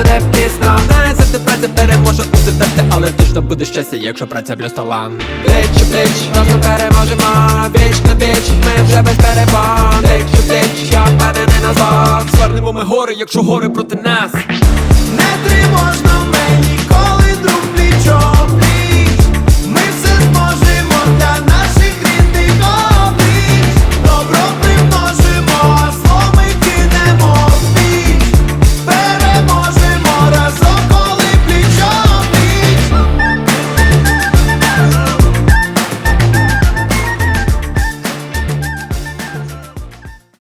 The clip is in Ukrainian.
буде Знає, завжди праця переможе у серце Але точно буде щастя, якщо праця плюс талант Плеч, плеч, Разом переможемо Віч на віч, ми вже без перебон плеч, плеч, я впевнений на зло Звернемо ми гори, якщо гори проти нас